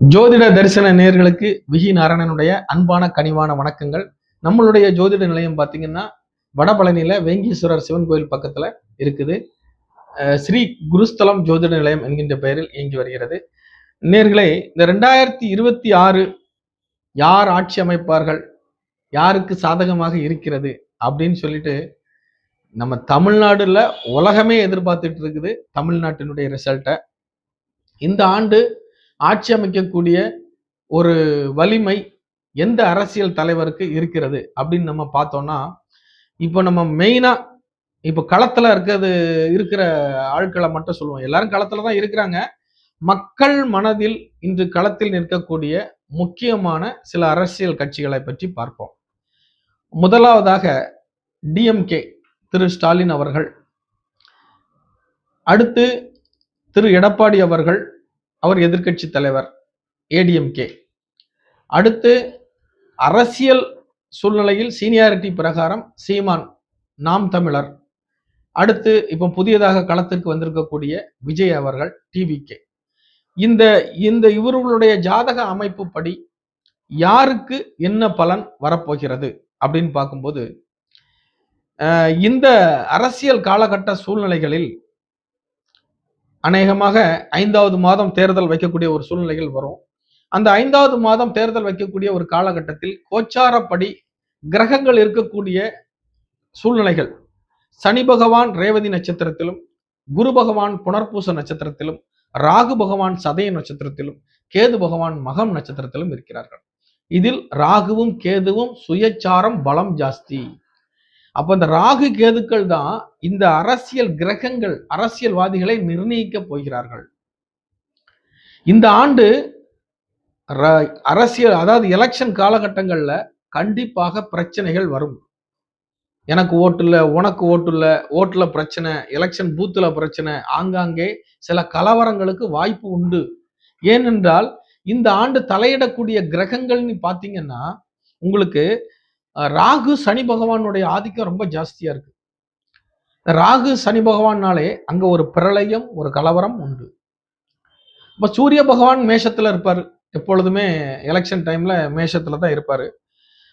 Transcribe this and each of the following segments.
ஜோதிட தரிசன நேர்களுக்கு விஜி நாராயணனுடைய அன்பான கனிவான வணக்கங்கள். நம்மளுடைய ஜோதிட நிலையம் பார்த்தீங்கன்னா வடபழனியில வேங்கீஸ்வரர் சிவன் கோயில் பக்கத்துல இருக்குது. ஸ்ரீ குருஸ்தலம் ஜோதிட நிலையம் என்கின்ற பெயரில் இயங்கி வருகிறது. நேர்களே இந்த ரெண்டாயிரத்தி இருபத்தி ஆறு யார் ஆட்சி அமைப்பார்கள்? யாருக்கு சாதகமாக இருக்கிறது? அப்படின்னு சொல்லிட்டு நம்ம தமிழ்நாடுல உலகமே எதிர்பார்த்துட்டு இருக்குது தமிழ்நாட்டினுடைய ரிசல்ட்டை இந்த ஆண்டு ஆட்சி அமைக்கக்கூடிய ஒரு வலிமை எந்த அரசியல் தலைவருக்கு இருக்கிறது அப்படின்னு நம்ம பார்த்தோம்னா இப்போ நம்ம மெயினாக இப்போ களத்தில் இருக்கிறது இருக்கிற ஆட்களை மட்டும் சொல்லுவோம். எல்லாரும் களத்தில் தான் இருக்கிறாங்க. மக்கள் மனதில் இன்று களத்தில் நிற்கக்கூடிய முக்கியமான சில அரசியல் கட்சிகளை பற்றி பார்ப்போம். முதலாவதாக டிஎம்கே திரு ஸ்டாலின் அவர்கள். அடுத்து திரு எடப்பாடி அவர்கள் அவர் எதிர்க்கட்சி தலைவர் ஏடிஎம்கே அடுத்து அரசியல் சூழ்நிலையில் சீனியாரிட்டி பிரகாரம் சீமான் நாம் தமிழர். அடுத்து இப்போ புதியதாக களத்துக்கு வந்திருக்கக்கூடிய விஜய் அவர்கள் டிவிகே இந்த இந்த இவர்களுடைய ஜாதக அமைப்பு படி யாருக்கு என்ன பலன் வரப்போகிறது அப்படின்னு பார்க்கும்போது இந்த அரசியல் காலகட்ட சூழ்நிலைகளில் அநேகமாக ஐந்தாவது மாதம் தேர்தல் வைக்கக்கூடிய ஒரு சூழ்நிலைகள் வரும். அந்த ஐந்தாவது மாதம் தேர்தல் வைக்கக்கூடிய ஒரு காலகட்டத்தில் கோச்சாரப்படி கிரகங்கள் இருக்கக்கூடிய சூழ்நிலைகள். சனி பகவான் ரேவதி நட்சத்திரத்திலும் குரு பகவான் புனர்பூச நட்சத்திரத்திலும் ராகு பகவான் சதய நட்சத்திரத்திலும் கேது பகவான் மகம் நட்சத்திரத்திலும் இருக்கிறார்கள். இதில் ராகுவும் கேதுவும் சுயச்சாரம் பலம் ஜாஸ்தி. அப்ப இந்த ராகு கேதுக்கள் தான் இந்த அரசியல் கிரகங்கள் அரசியல்வாதிகளை நிர்ணயிக்க போகிறார்கள். இந்த ஆண்டு ர- அரசியல் அதாவது எலெக்ஷன் காலகட்டங்கள்ல கண்டிப்பாக பிரச்சனைகள் வரும். எனக்கு ஓட்டு உனக்கு ஓட்டு ஓட்டுல பிரச்சனை எலெக்ஷன் பூத்துல பிரச்சனை ஆங்காங்கே சில கலவரங்களுக்கு வாய்ப்பு உண்டு. ஏனென்றால் இந்த ஆண்டு தலையிடக்கூடிய கிரகங்கள்னு பார்த்தீங்கன்னா உங்களுக்கு ராகு சனி பகவானுடைய ஆதிக்கம் ரொம்ப ஜாஸ்தியா இருக்கு. ராகு சனி பகவான்னாலே அங்க ஒரு பிரளயம் ஒரு கலவரம் உண்டு. இப்ப சூரிய பகவான் மேஷத்துல இருப்பாரு. எப்பொழுதுமே எலெக்ஷன் டைம்ல மேஷத்துல தான் இருப்பாரு.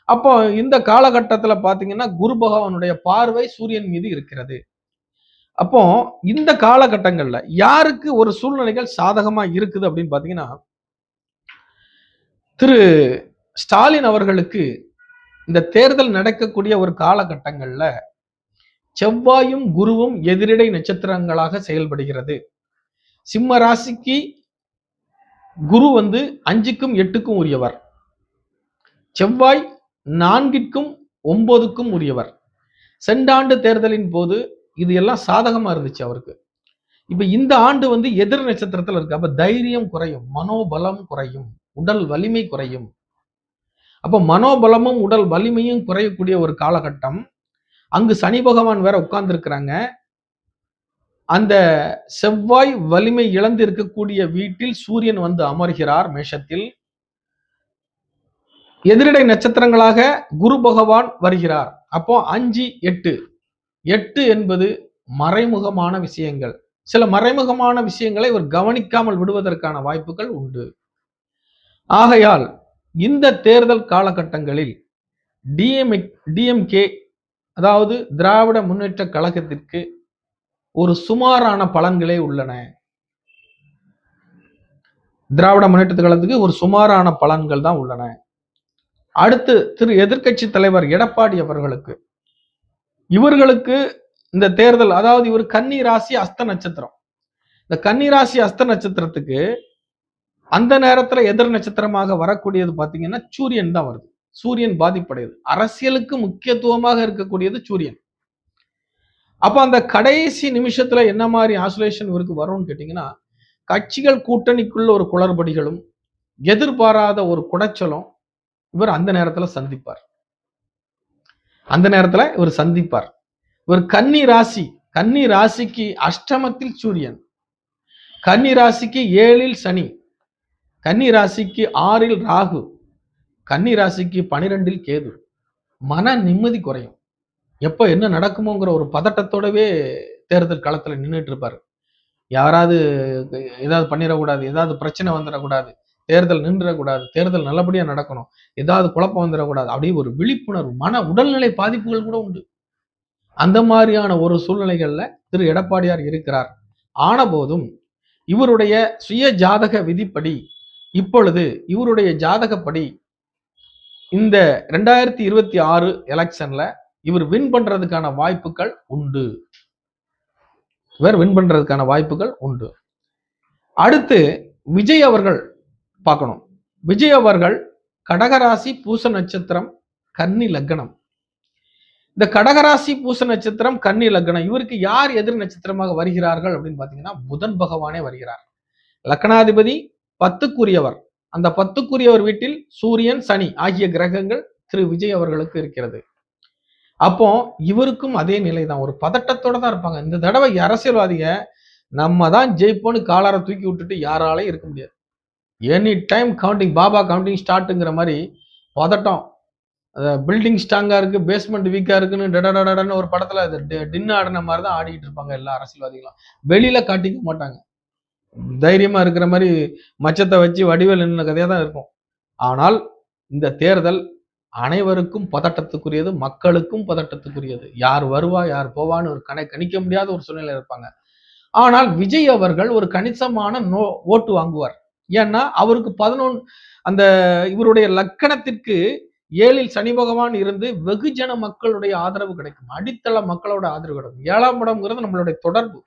அப்போ இந்த காலகட்டத்துல பார்த்தீங்கன்னா குரு பகவானுடைய பார்வை சூரியன் மீது இருக்கிறது. அப்போ இந்த காலகட்டங்கள்ல யாருக்கு ஒரு சூழ்நிலைகள் சாதகமா இருக்குது அப்படின்னு பார்த்தீங்கன்னா திரு ஸ்டாலின் அவர்களுக்கு இந்த தேர்தல் நடக்கக்கூடிய ஒரு காலகட்டங்கள்ல செவ்வாயும் குருவும் எதிரிடை நட்சத்திரங்களாக செயல்படுகிறது. சிம்ம ராசிக்கு குரு வந்து அஞ்சுக்கும் எட்டுக்கும் உரியவர். செவ்வாய் நான்கிற்கும் ஒன்பதுக்கும் உரியவர். செண்டாண்டு தேர்தலின் போது இது எல்லாம் சாதகமா இருந்துச்சு அவருக்கு. இப்ப இந்த ஆண்டு வந்து எதிர் நட்சத்திரத்துல இருக்கு. அப்ப தைரியம் குறையும் மனோபலம் குறையும் உடல் வலிமை குறையும். அப்போ மனோபலமும் உடல் வலிமையும் குறையக்கூடிய ஒரு காலகட்டம். அங்கு சனி பகவான் வேற உட்கார்ந்துருக்கிறாங்க. அந்த செவ்வாய் வலிமை இழந்து இருக்கக்கூடிய வீட்டில் சூரியன் வந்து அமர்கிறார் மேஷத்தில். எதிரிடை நட்சத்திரங்களாக குரு பகவான் வருகிறார். அப்போ அஞ்சு எட்டு. எட்டு என்பது மறைமுகமான விஷயங்கள். சில மறைமுகமான விஷயங்களை இவர் கவனிக்காமல் விடுவதற்கான வாய்ப்புகள் உண்டு. ஆகையால் இந்த தேர்தல் காலகட்டங்களில் டிஎம்ஏ டிஎம்கே அதாவது திராவிட முன்னேற்ற கழகத்திற்கு ஒரு சுமாரான பலன்களே உள்ளன. திராவிட முன்னேற்ற கழகத்துக்கு ஒரு சுமாரான பலன்கள் தான் உள்ளன. அடுத்து திரு எதிர்க்கட்சி தலைவர் எடப்பாடி அவர்களுக்கு. இவர்களுக்கு இந்த தேர்தல் அதாவது இவர் கன்னி ராசி அஸ்த நட்சத்திரம். இந்த கன்னி ராசி அஸ்த நட்சத்திரத்துக்கு அந்த நேரத்துல எதிர் நட்சத்திரமாக வரக்கூடியது பாத்தீங்கன்னா சூரியன் தான் வருது. சூரியன் பாதிப்படையுது. அரசியலுக்கு முக்கியத்துவமாக இருக்கக்கூடியது சூரியன். அப்ப அந்த கடைசி நிமிஷத்துல என்ன மாதிரி ஆசுலேஷன் இவருக்கு வரும்னு கேட்டீங்கன்னா கட்சிகள் கூட்டணிக்குள்ள ஒரு குளறுபடிகளும் எதிர்பாராத ஒரு குடைச்சலும் இவர் அந்த நேரத்துல சந்திப்பார். அந்த நேரத்துல இவர் சந்திப்பார். இவர் கன்னி ராசி கன்னி ராசிக்கு அஷ்டமத்தில் சூரியன். கன்னி ராசிக்கு ஏழில் சனி. கன்னி ராசிக்கு ஆறில் ராகு கன்னி ராசிக்கு பனிரெண்டில் கேது. மன நிம்மதி குறையும். எப்போ என்ன நடக்குமோங்கிற ஒரு பதட்டத்தோடவே தேர்தல் களத்தில் நின்றுட்டு இருப்பார் யாராவது ஏதாவது பண்ணிடக்கூடாது ஏதாவது பிரச்சனை வந்துடக்கூடாது தேர்தல் நின்றக்கூடாது தேர்தல் நல்லபடியாக நடக்கணும் ஏதாவது குழப்பம் வந்துடக்கூடாது அப்படி ஒரு விழிப்புணர்வு மன உடல்நிலை பாதிப்புகள் கூட உண்டு. அந்த மாதிரியான ஒரு சூழ்நிலைகளில் திரு எடப்பாடியார் இருக்கிறார். ஆன போதும் இவருடைய சுய ஜாதக விதிப்படி இப்பொழுது இவருடைய ஜாதகப்படி இந்த ரெண்டாயிரத்தி இருபத்தி ஆறு எலெக்ஷன்ல இவர் வின் பண்றதுக்கான வாய்ப்புகள் உண்டு. இவர் வின் பண்றதுக்கான வாய்ப்புகள் உண்டு. அடுத்து விஜய் அவர்கள் பார்க்கணும். விஜய் அவர்கள் கடகராசி பூச நட்சத்திரம் கன்னி லக்னம். இந்த கடகராசி பூச நட்சத்திரம் கன்னி லக்னம் இவருக்கு யார் எதிர் நட்சத்திரமாக வருகிறார்கள் அப்படின்னு பாத்தீங்கன்னா புதன் பகவானே வருகிறார். லக்னாதிபதி பத்துக்குரியவர். அந்த பத்துக்குரியவர் வீட்டில் சூரியன் சனி ஆகிய கிரகங்கள் திரு விஜய் அவர்களுக்கு இருக்கிறது. அப்போ இவருக்கும் அதே நிலை தான் ஒரு பதட்டத்தோட தான் இருப்பாங்க. இந்த தடவை அரசியல்வாதிக நம்ம தான் ஜெயிப்போன்னு காலார தூக்கி விட்டுட்டு யாராலையும் இருக்க முடியாது. எனி டைம் கவுண்டிங் பாபா கவுண்டிங் ஸ்டார்ட்டுங்கிற மாதிரி பதட்டம். பில்டிங் ஸ்ட்ராங்காக இருக்கு பேஸ்மெண்ட் வீக்கா இருக்குன்னு டடடடன்னு ஒரு படத்துல டின்னு ஆடின மாதிரி தான் ஆடிட்டு இருப்பாங்க எல்லா அரசியல்வாதிகளும். வெளியில காட்டிக்க மாட்டாங்க. தைரியமா இருக்கிற மாதிரி மச்சத்தை வச்சு வடிவேல் நின்ன கதையாக தான் இருக்கும். ஆனால் இந்த தேர்தல் அனைவருக்கும் பதட்டத்துக்குரியது மக்களுக்கும் பதட்டத்துக்குரியது. யார் வருவா யார் போவான்னு ஒரு கணை கணிக்க முடியாத ஒரு சூழ்நிலை இருப்பாங்க. ஆனால் விஜய் அவர்கள் ஒரு கணிசமான நோ ஓட்டு வாங்குவார். ஏன்னா அவருக்கு பதினொன்று அந்த இவருடைய லக்கணத்திற்கு ஏழில் சனி பகவான் இருந்து வெகுஜன மக்களுடைய ஆதரவு கிடைக்கும். அடித்தள மக்களோட ஆதரவு கிடைக்கும். ஏழாம் இடம்ங்கிறது நம்மளுடைய தொடர்பு.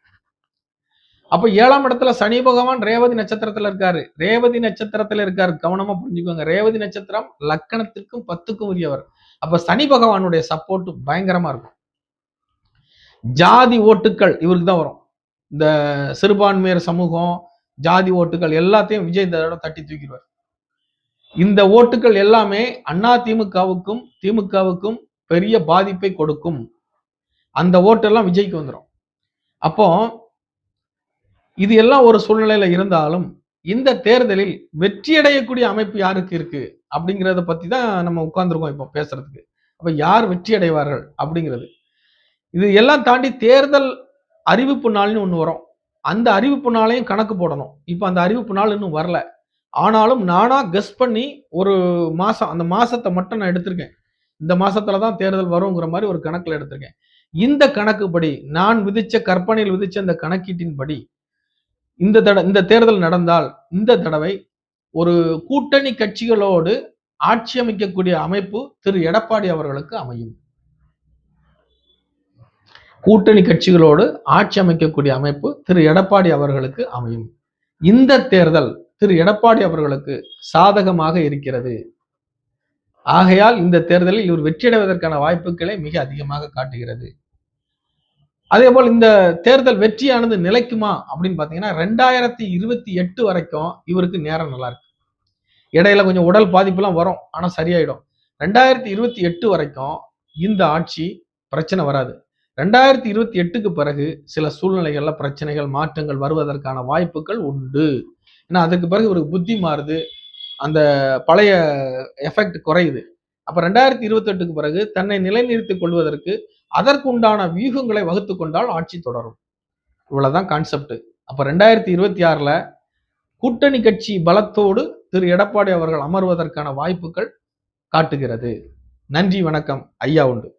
அப்ப ஏழாம் இடத்துல சனி பகவான் ரேவதி நட்சத்திரத்துல இருக்காரு. ரேவதி நட்சத்திரத்துல இருக்காரு. கவனமா புரிஞ்சுக்கோங்க. ரேவதி நட்சத்திரம் லக்கணத்திற்கும் பத்துக்கும் உரியவர். அப்ப சனி பகவானுடைய சப்போர்ட் பயங்கரமா இருக்கும். ஜாதி ஓட்டுக்கள் இவருக்கு தான் வரும். இந்த சிறுபான்மையர் சமூகம் ஜாதி ஓட்டுகள் எல்லாத்தையும் விஜய் தரோட தட்டி தூக்கிடுவார். இந்த ஓட்டுகள் எல்லாமே அண்ணா திமுகவுக்கும் திமுகவுக்கும் பெரிய பாதிப்பை கொடுக்கும். அந்த ஓட்டெல்லாம் விஜய்க்கு வந்துடும் அப்போ இது எல்லாம் ஒரு சூழ்நிலையில இருந்தாலும் இந்த தேர்தலில் வெற்றியடையக்கூடிய அமைப்பு யாருக்கு இருக்கு? அப்படிங்கிறத பத்தி தான் நம்ம உட்கார்ந்துருக்கோம் இப்போ பேசுறதுக்கு. அப்ப யார் வெற்றி அடைவார்கள் அப்படிங்கிறது. இது எல்லாம் தாண்டி தேர்தல் அறிவிப்பு நாள்னு ஒன்று வரும். அந்த அறிவிப்பு நாளையும் கணக்கு போடணும். இப்போ அந்த அறிவிப்பு நாள் இன்னும் வரல. ஆனாலும் நானா கெஸ் பண்ணி ஒரு மாசம் அந்த மாசத்தை மட்டும் நான் எடுத்திருக்கேன். இந்த மாசத்துல தான் தேர்தல் வருங்கிற மாதிரி ஒரு கணக்குல எடுத்திருக்கேன். இந்த கணக்குப்படி நான் விதிச்ச கற்பனையில் விதிச்ச அந்த கணக்கீட்டின்படி இந்த தட இந்த தேர்தல் நடந்தால் இந்த தடவை ஒரு கூட்டணி கட்சிகளோடு ஆட்சி அமைக்கக்கூடிய அமைப்பு திரு. எடப்பாடி அவர்களுக்கு அமையும். கூட்டணி கட்சிகளோடு ஆட்சி அமைக்கக்கூடிய அமைப்பு திரு. எடப்பாடி அவர்களுக்கு அமையும். இந்த தேர்தல் திரு. எடப்பாடி அவர்களுக்கு சாதகமாக இருக்கிறது. ஆகையால் இந்த தேர்தலில் இவர் வெற்றியடைவதற்கான வாய்ப்புகளை மிக அதிகமாக காட்டுகிறது. அதே போல் இந்த தேர்தல் வெற்றியானது நிலைக்குமா அப்படின்னு பார்த்தீங்கன்னா ரெண்டாயிரத்தி இருபத்தி எட்டு வரைக்கும் இவருக்கு நேரம் நல்லா இருக்கு. இடையில கொஞ்சம் உடல் பாதிப்புலாம் வரும் ஆனால் சரியாயிடும். ரெண்டாயிரத்தி இருபத்தி எட்டு வரைக்கும் இந்த ஆட்சி பிரச்சனை வராது. ரெண்டாயிரத்தி இருபத்தி எட்டுக்கு பிறகு சில சூழ்நிலைகள்ல பிரச்சனைகள் மாற்றங்கள் வருவதற்கான வாய்ப்புகள் உண்டு. ஏன்னா அதுக்கு பிறகு ஒரு புத்தி மாறுது அந்த பழைய எஃபெக்ட் குறையுது. அப்போ ரெண்டாயிரத்தி இருபத்தெட்டுக்கு பிறகு தன்னை நிலைநிறுத்திக் கொள்வதற்கு அதற்குண்டான வியூகங்களை வகுத்து கொண்டால் ஆட்சி தொடரும். இவ்வளவுதான் கான்செப்ட் அப்போ ரெண்டாயிரத்தி இருபத்தி ஆறில் கூட்டணி கட்சி பலத்தோடு திரு எடப்பாடி அவர்கள் அமர்வதற்கான வாய்ப்புகள் காட்டுகிறது. நன்றி வணக்கம். ஐயா உண்டு.